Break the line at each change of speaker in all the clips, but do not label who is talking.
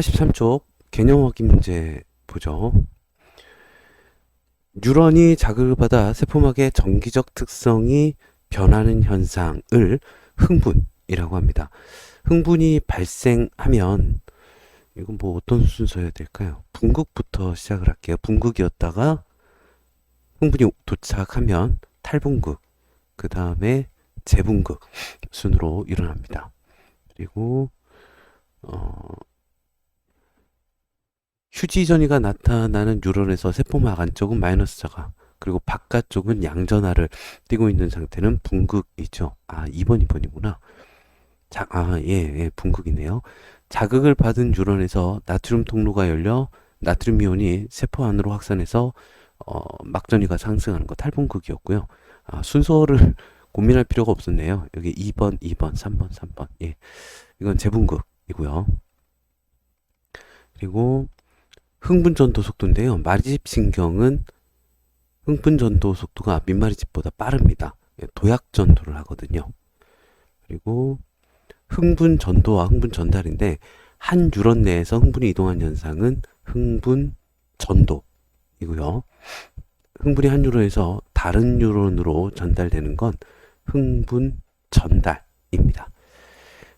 83쪽 개념 확인 문제 보죠. 뉴런이 자극을 받아 세포막의 정기적 특성이 변하는 현상을 흥분이라고 합니다. 흥분이 발생하면 이건 뭐 어떤 순서여야 될까요? 분극부터 시작을 할게요. 분극이었다가 흥분이 도착하면 탈분극, 그 다음에 재분극 순으로 일어납니다. 그리고 어, 휴지 전이가 나타나는 뉴런에서 세포막 안쪽은 마이너스 자가 그리고 바깥쪽은 양전하를 띄고 있는 상태는 분극이죠. 아, 2번, 2번이구나. 자, 아, 예, 예, 분극이네요. 자극을 받은 뉴런에서 나트륨 통로가 열려 나트륨 이온이 세포 안으로 확산해서 어, 막전이가 상승하는 거 탈분극이었고요. 아, 순서를 고민할 필요가 없었네요. 여기 2번, 2번, 3번, 3번. 예. 이건 재분극이고요. 그리고 흥분 전도 속도인데요. 마리집 신경은 흥분 전도 속도가 민마리집보다 빠릅니다. 예, 도약 전도를 하거든요. 그리고 흥분 전도와 흥분 전달인데 한 뉴런 내에서 흥분이 이동한 현상은 흥분 전도이고요. 흥분이 한 뉴런에서 다른 뉴런으로 전달되는 건 흥분 전달입니다.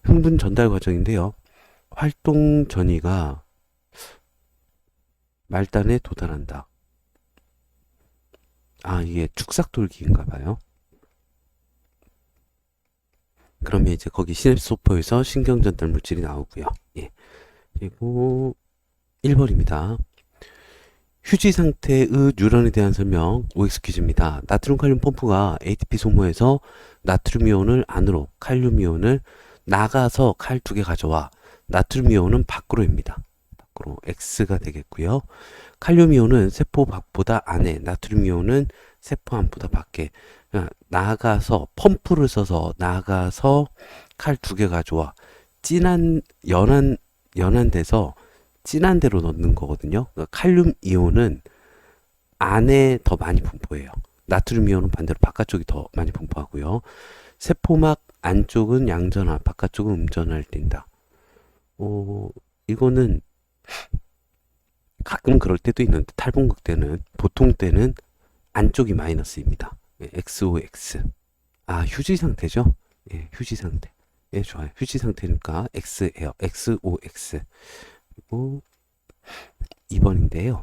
흥분 전달 과정인데요. 활동 전이가 말단에 도달한다. 아, 이게 축삭돌기인가 봐요. 그러면 이제 거기 시냅소포에서 신경전달 물질이 나오고요. 예. 그리고 1번입니다. 휴지 상태의 뉴런에 대한 설명 OX 퀴즈입니다. 나트륨 칼륨 펌프가 ATP 소모해서 나트륨 이온을 안으로, 칼륨 이온을 나가서 칼 두 개 가져와 나트륨 이온은 밖으로입니다. 밖으로 X가 되겠고요. 칼륨 이온은 세포 밖보다 안에, 나트륨 이온은 세포 안보다 밖에 그러니까 나가서 펌프를 써서 나가서 칼 두 개 가져와 진한 연한 연한 데서 진한 데로 넣는 거거든요. 그러니까 칼륨 이온은 안에 더 많이 분포해요. 나트륨 이온은 반대로 바깥쪽이 더 많이 분포하고요. 세포막 안쪽은 양전화, 바깥쪽은 음전화를 띈다. 어, 이거는 가끔 그럴 때도 있는데 탈분극 때는 보통 때는 안쪽이 마이너스입니다. 예, XOX. 아, 휴지 상태죠? 예, 휴지 상태. 예, 좋아요. 휴지 상태니까 X예요. XOX. 그리고 2번인데요.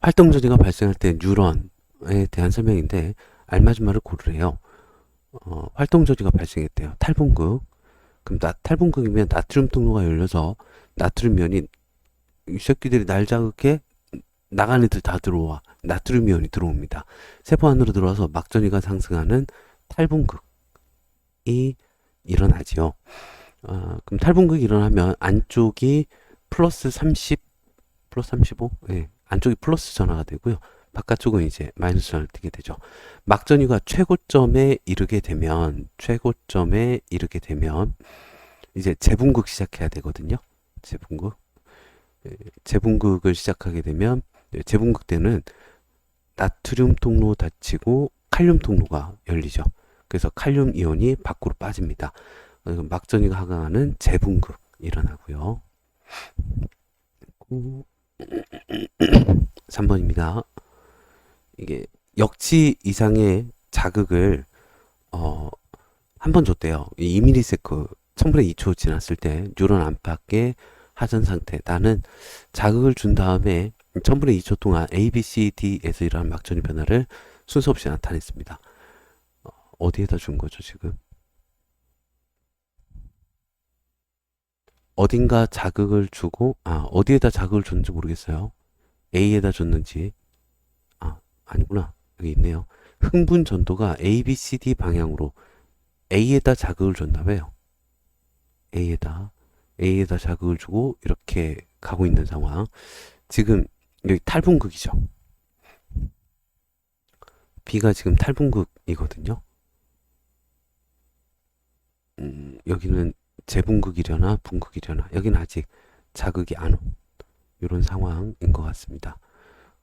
활동 저지가 발생할 때 뉴런에 대한 설명인데 알맞은 말을 고르래요. 어, 활동 저지가 발생했대요. 탈분극. 그럼 나, 탈분극이면 나트륨 통로가 열려서 나트륨 면이 이 새끼들이 날 자극해 나간 애들 다 들어와 나트륨 이온이 들어옵니다. 세포 안으로 들어와서 막전이가 상승하는 탈분극이 일어나지요. 어, 그럼 탈분극이 일어나면 안쪽이 플러스 30, 플러스 35? 예, 안쪽이 플러스 전화가 되고요. 바깥쪽은 이제 마이너스 전화를 띄게 되죠. 막전이가 최고점에 이르게 되면, 최고점에 이르게 되면, 이제 재분극 시작해야 되거든요. 재분극. 예, 재분극을 시작하게 되면, 예, 재분극 때는 나트륨 통로 닫히고 칼륨 통로가 열리죠. 그래서 칼륨 이온이 밖으로 빠집니다. 어, 막전이가 하강하는 재분극 일어나고요. 3번입니다. 이게 역치 이상의 자극을 어, 한 번 줬대요. 2mS 1000분의 2초 지났을 때 뉴런 안팎의 하전 상태 나는 자극을 준 다음에 1000분의 2초 동안 A, B, C, D에서 일어난 막전이 변화를 순서 없이 나타냈습니다. 어, 어디에다 준 거죠, 지금? 어딘가 자극을 주고, 아, 어디에다 자극을 줬는지 모르겠어요. A에다 줬는지. 아, 아니구나. 여기 있네요. 흥분 전도가 A, B, C, D 방향으로 A에다 자극을 줬나 봐요. A에다. A에다 자극을 주고 이렇게 가고 있는 상황. 지금 여기 탈분극이죠. B가 지금 탈분극이거든요. 음, 여기는 재분극이려나 분극이려나 여기는 아직 자극이 안 온 이런 상황인 것 같습니다.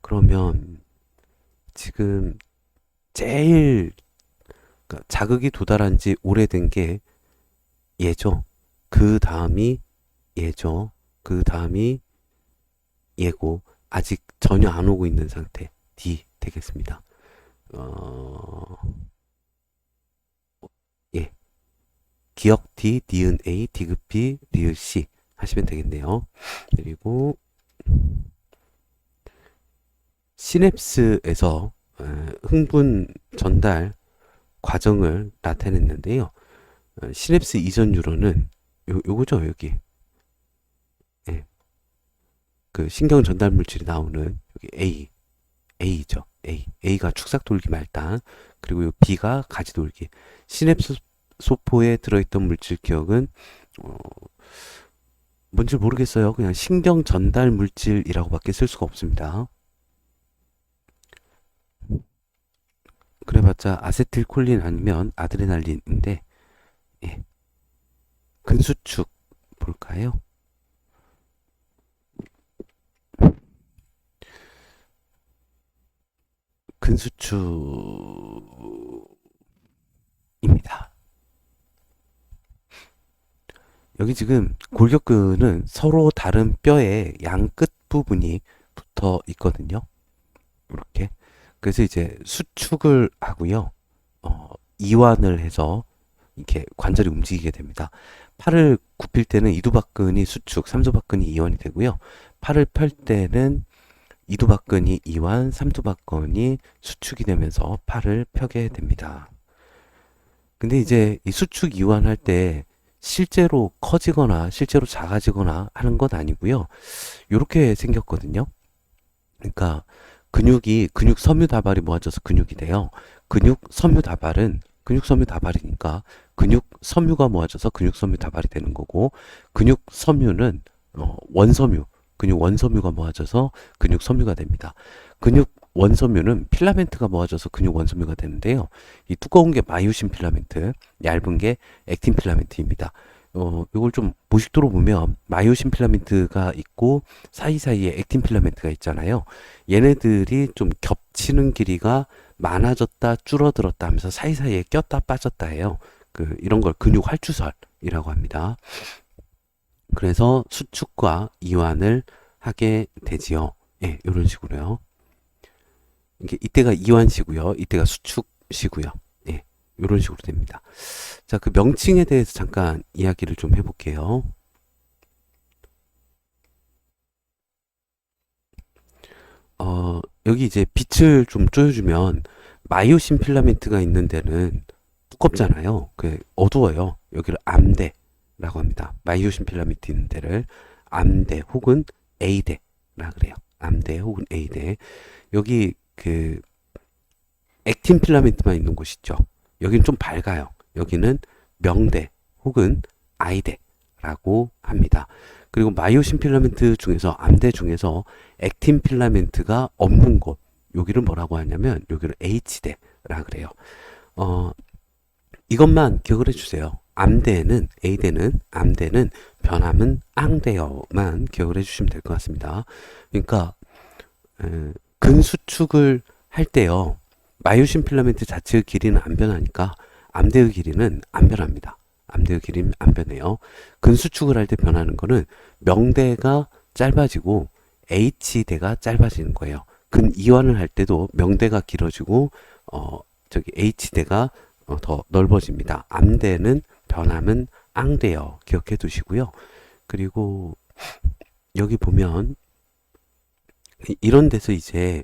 그러면 지금 제일 그러니까 자극이 도달한 지 오래된 게 얘죠. 그 다음이 얘죠. 그 다음이 얘고 아직 전혀 안 오고 있는 상태 D 되겠습니다. 어, 예. 기억 D, 니은 A, 디귿 B, 리을 C 하시면 되겠네요. 그리고 시냅스에서 에, 흥분 전달 과정을 나타냈는데요. 어, 시냅스 이전 뉴런은 요, 요거죠, 여기. 예. 그 신경 전달 물질이 나오는 여기 A, A죠. A. A가 축삭 돌기 말단, 그리고 요 B가 가지 돌기. 시냅스 소포에 들어있던 물질 기억은 어, 뭔지 모르겠어요. 그냥 신경 전달 물질이라고밖에 쓸 수가 없습니다. 그래봤자 아세틸콜린 아니면 아드레날린인데 예. 근수축 볼까요? 근수축입니다. 여기 지금 골격근은 서로 다른 뼈의 양 끝 부분이 붙어 있거든요. 이렇게. 그래서 이제 수축을 하고요. 어, 이완을 해서 이렇게 관절이 움직이게 됩니다. 팔을 굽힐 때는 이두박근이 수축, 삼두박근이 이완이 되고요. 팔을 펼 때는 이두박근이 이완, 삼두박근이 수축이 되면서 팔을 펴게 됩니다. 근데 이제 이 수축 이완할 때 실제로 커지거나 실제로 작아지거나 하는 건 아니고요. 이렇게 생겼거든요. 그러니까 근육이 근육 섬유 다발이 모아져서 근육이 돼요. 근육 섬유 다발은 근육 섬유 다발이니까 근육 섬유가 모아져서 근육 섬유 다발이 되는 거고 근육 섬유는 어, 원섬유 근육 원섬유가 모아져서 근육 섬유가 됩니다. 근육 원섬유는 필라멘트가 모아져서 근육 원섬유가 되는데요. 이 두꺼운 게 마이오신 필라멘트, 얇은 게 액틴 필라멘트입니다. 어, 이걸 좀 보식도로 보면 마이오신 필라멘트가 있고 사이사이에 액틴 필라멘트가 있잖아요. 얘네들이 좀 겹치는 길이가 많아졌다 줄어들었다 하면서 사이사이에 꼈다 빠졌다 해요. 그 이런 걸 근육 활주설이라고 합니다. 그래서 수축과 이완을 하게 되지요. 예, 이런 식으로요. 이게 이때가 이완시고요. 이때가 수축시고요. 예, 이런 식으로 됩니다. 자, 그 명칭에 대해서 잠깐 이야기를 좀 해볼게요. 어, 여기 이제 빛을 좀 쪼여주면 마이오신 필라멘트가 있는 데는 두껍잖아요. 그 어두워요. 여기를 암대라고 합니다. 마이오신 필라멘트 있는 데를 암대 혹은 A대라 그래요. 암대 혹은 A대. 여기 그 액틴 필라멘트만 있는 곳 있죠. 여기는 좀 밝아요. 여기는 명대 혹은 아이대라고 합니다. 그리고 마이오신 필라멘트 중에서 암대 중에서 액틴 필라멘트가 없는 곳 여기를 뭐라고 하냐면 여기를 H대라 그래요. 어, 이것만 기억을 해주세요. 암대는 A대는 암대는 변함은 앙대어만 기억을 해주시면 될 것 같습니다. 그러니까 에, 근수축을 할 때요. 마이오신 필라멘트 자체의 길이는 안 변하니까 암대의 길이는 안 변합니다. 암대의 길이는 안 변해요. 근수축을 할 때 변하는 거는 명대가 짧아지고 H대가 짧아지는 거예요. 근 이완을 할 때도 명대가 길어지고 어 저기 H대가 어, 더 넓어집니다. 암대는 변함은 앙대요. 기억해 두시고요. 그리고 여기 보면 이런 데서 이제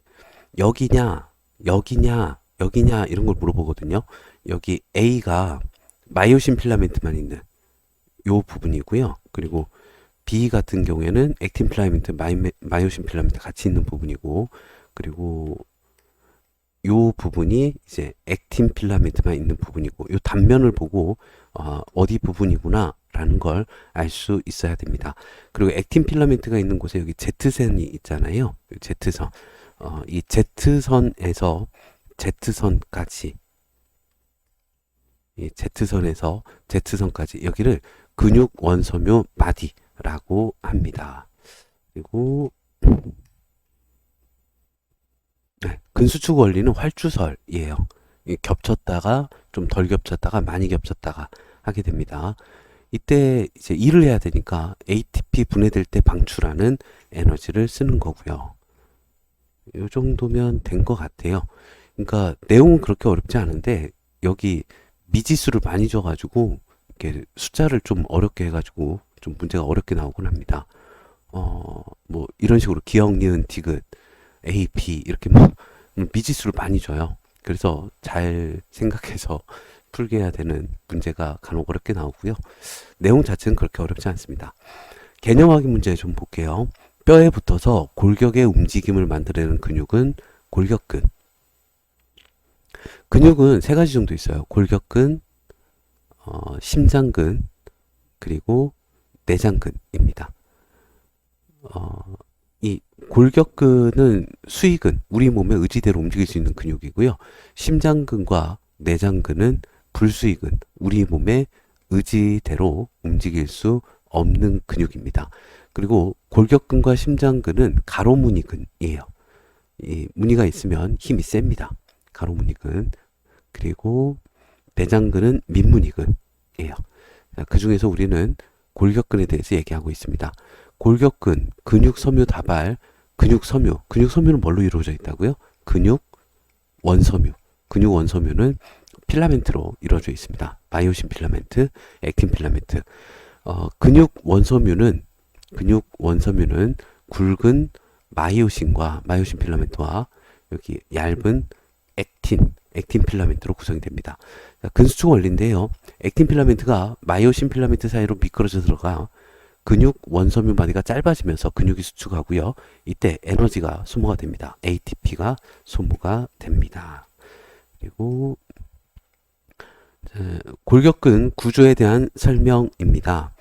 여기냐, 여기냐, 여기냐 이런 걸 물어보거든요. 여기 A가 마이오신 필라멘트만 있는 요 부분이고요. 그리고 B 같은 경우에는 액틴 필라멘트, 마이, 마이 오신 필라멘트 같이 있는 부분이고 그리고 요 부분이 이제 액틴 필라멘트만 있는 부분이고 요 단면을 보고 어, 어디 부분이구나 라는 걸 알 수 있어야 됩니다. 그리고 액틴 필라멘트가 있는 곳에 여기 Z선이 있잖아요. Z선. 어, 이 Z선에서 Z선까지 이 Z선에서 Z선까지 여기를 근육 원섬유 마디라고 합니다. 그리고 네, 근수축 원리는 활주설이에요. 겹쳤다가 좀 덜 겹쳤다가 많이 겹쳤다가 하게 됩니다. 이때 이제 일을 해야 되니까 ATP 분해될 때 방출하는 에너지를 쓰는 거고요. 이 정도면 된 것 같아요. 그러니까 내용은 그렇게 어렵지 않은데 여기 미지수를 많이 줘가지고 이렇게 숫자를 좀 어렵게 해가지고 좀 문제가 어렵게 나오곤 합니다. 어, 뭐 이런 식으로 기억, 니은, 디귿, A, P 이렇게 뭐 미지수를 많이 줘요. 그래서 잘 생각해서 풀게 해야 되는 문제가 간혹 어렵게 나오고요. 내용 자체는 그렇게 어렵지 않습니다. 개념 확인 문제 좀 볼게요. 뼈에 붙어서 골격의 움직임을 만들어내는 근육은 골격근. 근육은 세 가지 정도 있어요. 골격근, 어, 심장근, 그리고 내장근입니다. 어, 이 골격근은 수익근, 우리 몸의 의지대로 움직일 수 있는 근육이고요. 심장근과 내장근은 불수익근, 우리 몸의 의지대로 움직일 수 없는 근육입니다. 그리고 골격근과 심장근은 가로무늬근이에요. 이 무늬가 있으면 힘이 셉니다. 가로무늬근. 그리고 내장근은 민무늬근이에요. 그 중에서 우리는 골격근에 대해서 얘기하고 있습니다. 골격근, 근육 섬유 다발, 근육 섬유. 근육 섬유는 뭘로 이루어져 있다고요? 근육 원섬유. 근육 원섬유는 필라멘트로 이루어져 있습니다. 마이오신 필라멘트, 액틴 필라멘트. 어, 근육 원섬유는 근육 원섬유는 굵은 마이오신과 마이오신 필라멘트와 여기 얇은 액틴, 액틴 필라멘트로 구성이 됩니다. 자, 근수축 원리인데요. 액틴 필라멘트가 마이오신 필라멘트 사이로 미끄러져 들어가 근육 원섬유 마디가 짧아지면서 근육이 수축하고요. 이때 에너지가 소모가 됩니다. ATP가 소모가 됩니다. 그리고 골격근 구조에 대한 설명입니다.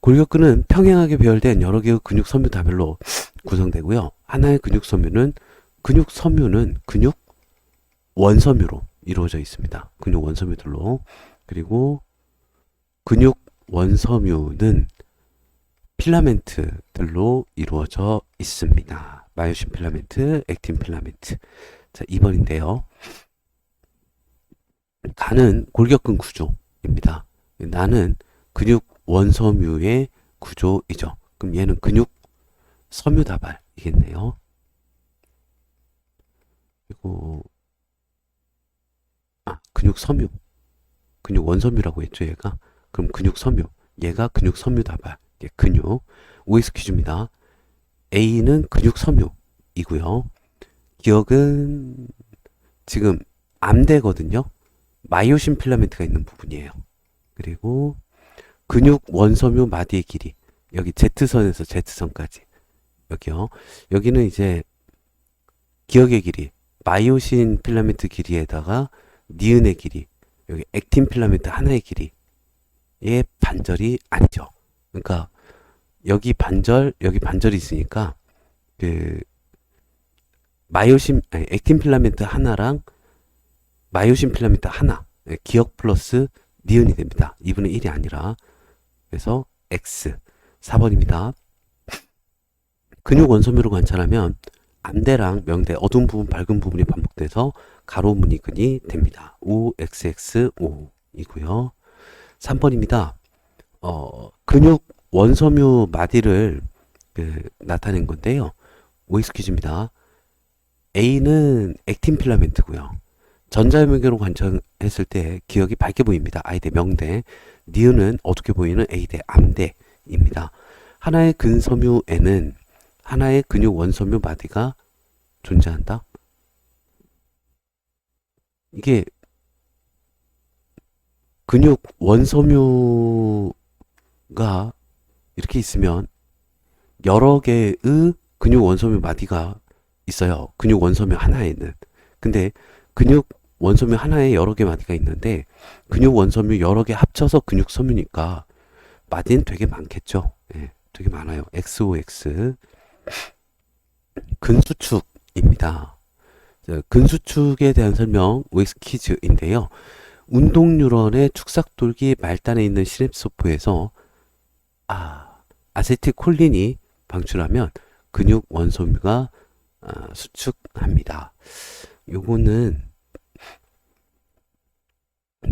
골격근은 평행하게 배열된 여러 개의 근육 섬유 다별로 구성되고요. 하나의 근육 섬유는 근육 섬유는 근육 원섬유로 이루어져 있습니다. 근육 원섬유들로 그리고 근육 원섬유는 필라멘트들로 이루어져 있습니다. 마이오신 필라멘트, 액틴 필라멘트. 자, 2번인데요. 간은 골격근 구조입니다. 나는 근육 원섬유의 구조이죠. 그럼 얘는 근육 섬유 다발이겠네요. 그리고 아, 근육 섬유. 근육 원섬유라고 했죠, 얘가. 그럼 근육 섬유. 얘가 근육 섬유 다발. 얘 근육. OX 퀴즈입니다. A는 근육 섬유이고요. 기억은 지금 암대거든요. 마이오신 필라멘트가 있는 부분이에요. 그리고 근육 원섬유 마디의 길이. 여기 Z선에서 Z선까지. 여기요. 여기는 이제 기억의 길이. 마이오신 필라멘트 길이에다가 니은의 길이. 여기 액틴 필라멘트 하나의 길이의 반절이 아니죠. 그러니까 여기 반절, 여기 반절이 있으니까 그 마이오신 아니, 액틴 필라멘트 하나랑 마이오신 필라멘트 하나 예, 기억 플러스 니은이 됩니다. 2분의 1이 아니라 그래서 X 4번입니다. 근육 원섬유로 관찰하면 암대랑 명대 어두운 부분 밝은 부분이 반복돼서 가로 무늬근이 됩니다. OXX5이고요. 3번입니다. 어, 근육 원섬유 마디를 그, 나타낸 건데요. OX 퀴즈입니다. A는 액틴 필라멘트고요. 전자명계로 관찰했을 때 기억이 밝게 보입니다. I대 명대. 니은은 어떻게 보이는 A대 암대입니다. 하나의 근섬유에는 하나의 근육 원섬유 마디가 존재한다. 이게 근육 원섬유가 이렇게 있으면 여러 개의 근육 원섬유 마디가 있어요. 근육 원섬유 하나에는. 근데 근육 원섬유 하나에 여러 개 마디가 있는데 근육 원섬유 여러 개 합쳐서 근육 섬유니까 마디는 되게 많겠죠. 예, 되게 많아요. XOX 근수축입니다. 근수축에 대한 설명 OX 퀴즈인데요. 운동 뉴런의 축삭돌기 말단에 있는 시냅소포에서 아, 아세틸콜린이 방출하면 근육 원섬유가 아, 수축합니다. 요거는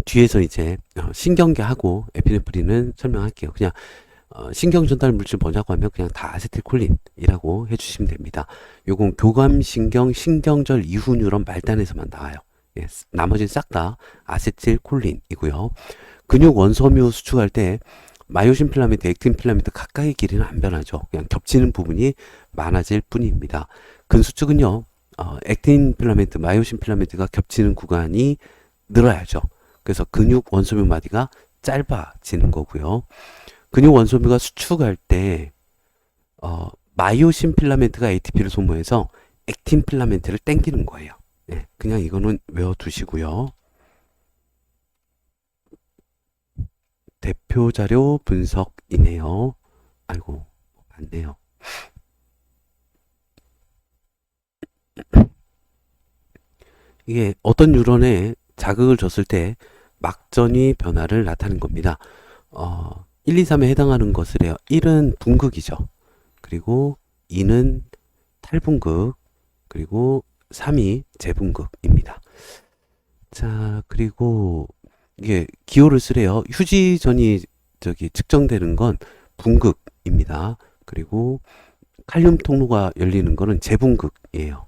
뒤에서 이제 어, 신경계하고 에피네프린은 설명할게요. 그냥 어, 신경 전달 물질 뭐냐고 하면 그냥 다 아세틸콜린이라고 해주시면 됩니다. 요건 교감 신경 신경절 이후 뉴런 말단에서만 나와요. 예, 나머지는 싹 다 아세틸콜린이고요. 근육 원섬유 수축할 때 마요신 필라멘트, 액틴 필라멘트 각각의 길이는 안 변하죠. 그냥 겹치는 부분이 많아질 뿐입니다. 근수축은요, 어, 액틴 필라멘트, 마요신 필라멘트가 겹치는 구간이 늘어야죠. 그래서 근육 원소묘 마디가 짧아지는 거고요. 근육 원소묘가 수축할 때 어, 마이오신 필라멘트가 ATP를 소모해서 액틴 필라멘트를 땡기는 거예요. 네, 그냥 이거는 외워두시고요. 대표 자료 분석이네요. 아이고, 맞네요. 이게 어떤 뉴런에 자극을 줬을 때 막전이 변화를 나타내는 겁니다. 어, 1, 2, 3에 해당하는 것을 해요. 1은 분극이죠. 그리고 2는 탈분극, 그리고 3이 재분극입니다. 자, 그리고 이게 기호를 쓰래요. 휴지전이 저기 측정되는 건 분극입니다. 그리고 칼륨 통로가 열리는 거는 재분극이에요.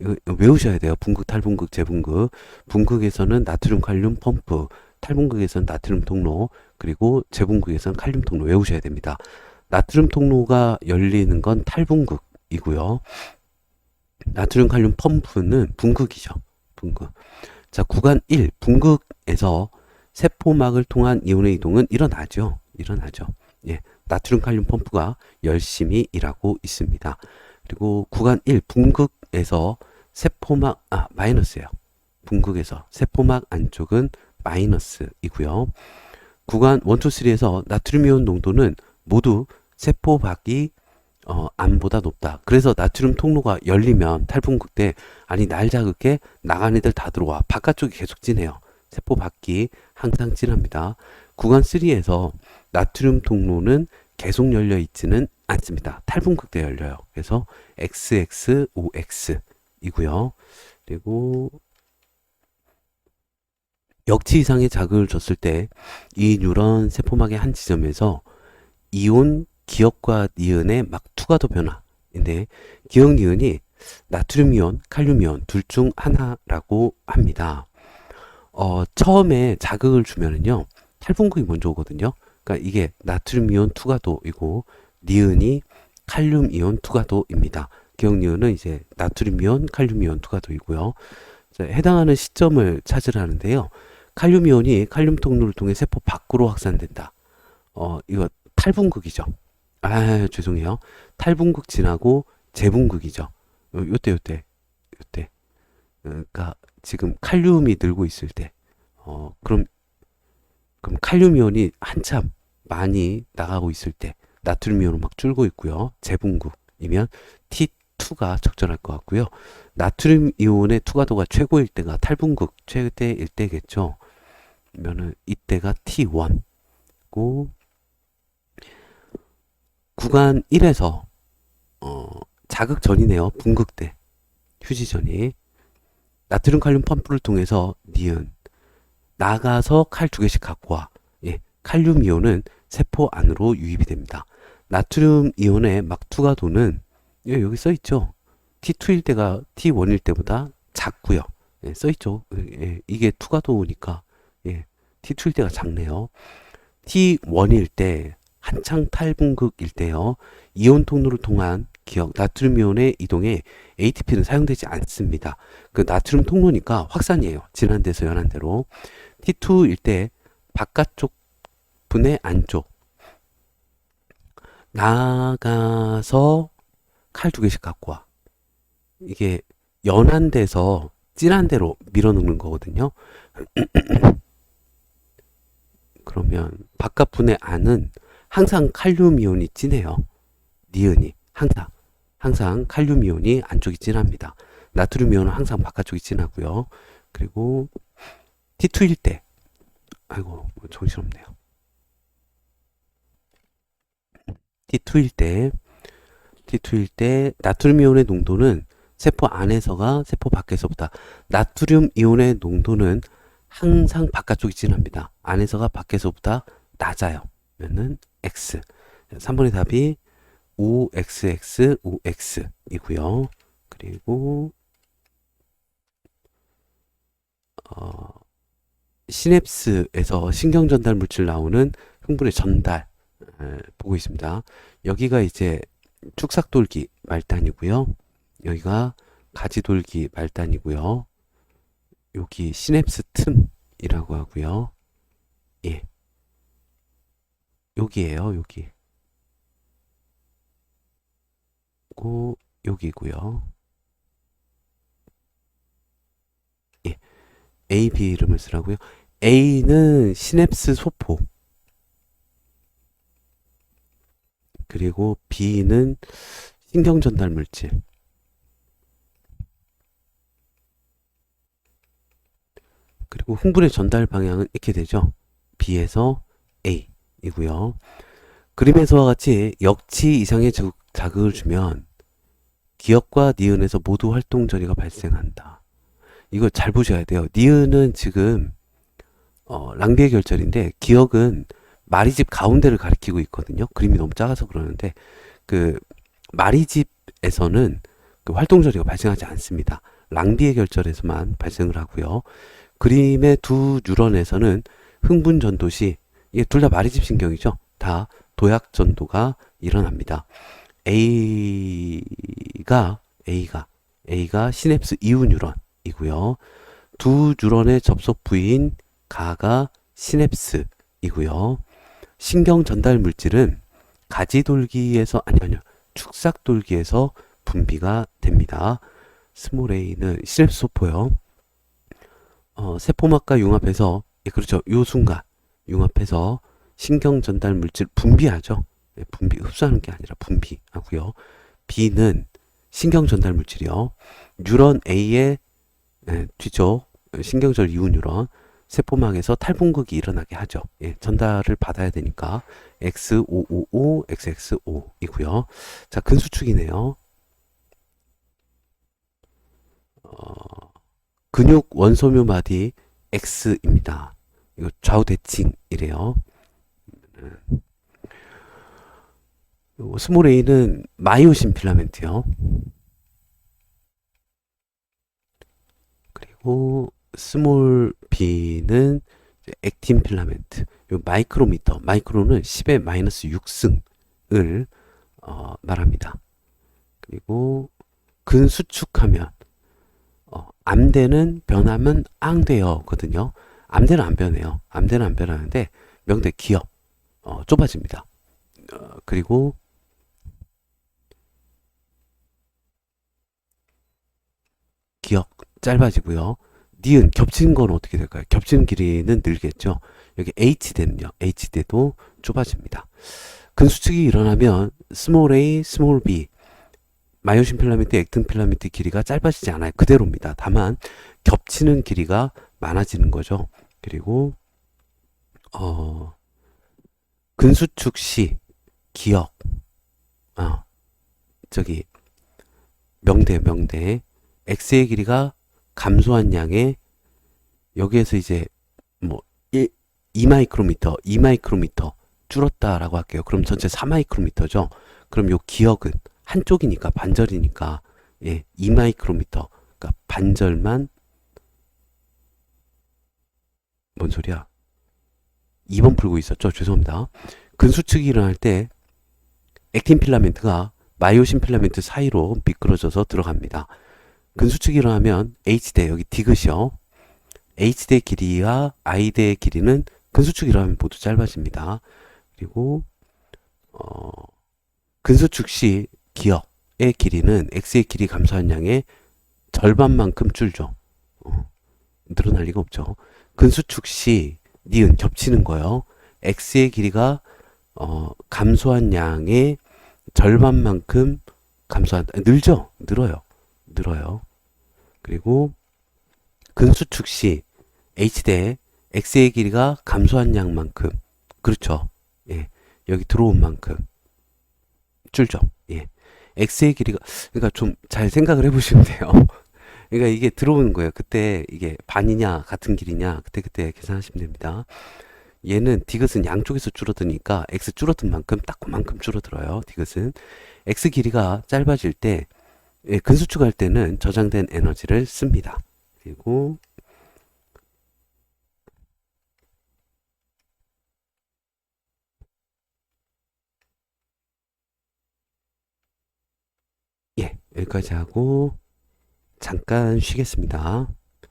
이거 외우셔야 돼요. 분극, 탈분극, 재분극. 분극에서는 나트륨, 칼륨 펌프, 탈분극에서는 나트륨 통로, 그리고 재분극에서는 칼륨 통로 외우셔야 됩니다. 나트륨 통로가 열리는 건 탈분극이고요. 나트륨, 칼륨 펌프는 분극이죠. 분극. 자, 구간 1, 분극에서 세포막을 통한 이온의 이동은 일어나죠. 일어나죠. 예, 나트륨, 칼륨 펌프가 열심히 일하고 있습니다. 그리고 구간 1, 분극 에서 세포막, 아, 마이너스예요. 분극에서 세포막 안쪽은 마이너스이고요. 구간 1, 2, 3에서 나트륨 이온 농도는 모두 세포 밖이 어, 암보다 높다. 그래서 나트륨 통로가 열리면 탈분극 때 아니 날 자극해 나간 애들 다 들어와. 바깥쪽이 계속 진해요. 세포 밖이 항상 진합니다. 구간 3에서 나트륨 통로는 계속 열려 있지는 않습니다. 탈분극 때 열려요. 그래서 XXOX이고요. 그리고 역치 이상의 자극을 줬을 때 이 뉴런 세포막의 한 지점에서 이온 기억과 니은의 막 투과도 변화인데 기억 니은이 나트륨 이온, 칼륨 이온 둘 중 하나라고 합니다. 어, 처음에 자극을 주면은요 탈분극이 먼저 오거든요. 그러니까 이게 나트륨 이온 투과도이고 니은이 칼륨 이온 투과도입니다. 기억 니은은 이제 나트륨 이온, 칼륨 이온 투과도이고요. 자, 해당하는 시점을 찾으라는데요. 칼륨 이온이 칼륨 통로를 통해 세포 밖으로 확산된다. 어, 이거 탈분극이죠. 아, 죄송해요. 탈분극 지나고 재분극이죠. 어, 요때 요때 요때. 그러니까 지금 칼륨이 늘고 있을 때. 어, 그럼 그럼 칼륨 이온이 한참 많이 나가고 있을 때 나트륨 이온은 막 줄고 있고요. 재분극이면 T2가 적절할 것 같고요. 나트륨 이온의 투과도가 최고일 때가 탈분극 최대일 때겠죠. 그러면은 이때가 T1고 구간 1에서 어, 자극 전이네요. 분극 때 휴지 전이 나트륨 칼륨 펌프를 통해서 니은 나가서 칼 두 개씩 갖고 와. 예, 칼륨 이온은 세포 안으로 유입이 됩니다. 나트륨 이온의 막 투과도는 예, 여기 써 있죠. T2일 때가 T1일 때보다 작고요. 예, 써 있죠. 예, 이게 투과도니까 예, T2일 때가 작네요. T1일 때 한창 탈분극일 때요. 이온 통로를 통한 기억 나트륨 이온의 이동에 ATP는 사용되지 않습니다. 그 나트륨 통로니까 확산이에요. 진한 데서 연한 대로. T2일 때 바깥쪽 분의 안쪽 나가서 칼 두 개씩 갖고 와. 이게 연한 데서 진한 데로 밀어넣는 거거든요. 그러면 바깥 분의 안은 항상 칼륨 이온이 진해요. 니은이 항상 항상 칼륨 이온이 안쪽이 진합니다. 나트륨 이온은 항상 바깥쪽이 진하고요. 그리고 T2일 때 아이고 정신없네요. T2일 때 T2일 때 나트륨 이온의 농도는 세포 안에서가 세포 밖에서보다 나트륨 이온의 농도는 항상 바깥쪽이 진합니다. 안에서가 밖에서보다 낮아요. 그러면은 x. 3번의 답이 5xx 5x이고요. 그리고 어, 시냅스에서 신경 전달 물질 나오는 흥분의 전달 에, 보고 있습니다. 여기가 이제 축삭돌기 말단이고요. 여기가 가지돌기 말단이고요. 여기 시냅스 틈이라고 하고요. 예. 여기에요, 여기. 고 여기고요. 예. A, B 이름을 쓰라고요. A는 시냅스 소포. 그리고 B는 신경 전달 물질. 그리고 흥분의 전달 방향은 이렇게 되죠. B에서 A이고요. 그림에서와 같이 역치 이상의 자- 자극을 주면 기억과 니은에서 모두 활동 저리가 발생한다. 이거 잘 보셔야 돼요. 니은은 지금 어, 랑비의 결절인데 기억은 마리집 가운데를 가리키고 있거든요. 그림이 너무 작아서 그러는데 그 마리집에서는 그 활동 저리가 발생하지 않습니다. 랑비의 결절에서만 발생을 하고요. 그림의 두 뉴런에서는 흥분 전도 시 이게 둘 다 마리집 신경이죠. 다 도약 전도가 일어납니다. A가 A가 A가 시냅스 이후 뉴런이고요. 두 뉴런의 접속 부위인 가가 시냅스이고요. 신경 전달 물질은 가지돌기에서 아니 아니요 축삭돌기에서 분비가 됩니다. 스몰 A는 시냅스 소포요. 어, 세포막과 융합해서 예, 그렇죠. 요 순간 융합해서 신경 전달 물질 분비하죠. 예, 분비 흡수하는 게 아니라 분비하고요. B는 신경 전달 물질이요. 뉴런 A의 예, 뒤쪽 신경절 이후 뉴런 세포막에서 탈분극이 일어나게 하죠. 예, 전달을 받아야 되니까 X555, XX5이고요. 자, 근수축이네요. 어, 근육 원소묘 마디 X입니다. 이거 좌우 대칭이래요. 요 스몰 A는 마이오신 필라멘트요. 그리고 스몰 B는 액틴 필라멘트. 요 마이크로미터. 마이크로는 10의 마이너스 6승을 어, 말합니다. 그리고 근수축하면 어, 암대는 변하면 앙되어거든요. 암대는 안 변해요. 암대는 안 변하는데 명대 기억 어, 좁아집니다. 어, 그리고 기억 짧아지고요. 니은 겹치는 건 어떻게 될까요? 겹치는 길이는 늘겠죠. 여기 H대는요. H대도 좁아집니다. 근수축이 일어나면 스몰 a, 스몰 b 마이오신 필라멘트, 액틴 필라멘트 길이가 짧아지지 않아요. 그대로입니다. 다만 겹치는 길이가 많아지는 거죠. 그리고 어 근수축 시 기억 아 저기 명대 명대 x의 길이가 감소한 양에 여기에서 이제 뭐 1, 2마이크로미터, 2마이크로미터 줄었다라고 할게요. 그럼 전체 4마이크로미터죠. 그럼 요 기억은 한쪽이니까 반절이니까 예, 2마이크로미터. 그러니까 반절만 뭔 소리야? 2번 풀고 있었죠. 죄송합니다. 근수축이 일어날 때 액틴 필라멘트가 마이오신 필라멘트 사이로 미끄러져서 들어갑니다. 근수축이 일어나면 H대 여기 디귿이요. H대 길이와 I대 길이는 근수축이 일어나면 모두 짧아집니다. 그리고 어, 근수축 시 기억의 길이는 X의 길이 감소한 양의 절반만큼 줄죠. 어, 늘어날 리가 없죠. 근수축 시 니은 겹치는 거요. X의 길이가 어, 감소한 양의 절반만큼 감소한 늘죠. 늘어요. 늘어요. 그리고 근수축 시 H대 X의 길이가 감소한 양만큼 그렇죠. 예. 여기 들어온 만큼 줄죠. 예. X의 길이가 그러니까 좀 잘 생각을 해 보시면 돼요. 그러니까 이게 들어오는 거예요. 그때 이게 반이냐 같은 길이냐 그때 그때 계산하시면 됩니다. 얘는 디귿은 양쪽에서 줄어드니까 x 줄어든 만큼 딱 그만큼 줄어들어요. 디귿은 x 길이가 짧아질 때 예, 근수축 할 때는 저장된 에너지를 씁니다. 그리고 예, 여기까지 하고 잠깐 쉬겠습니다.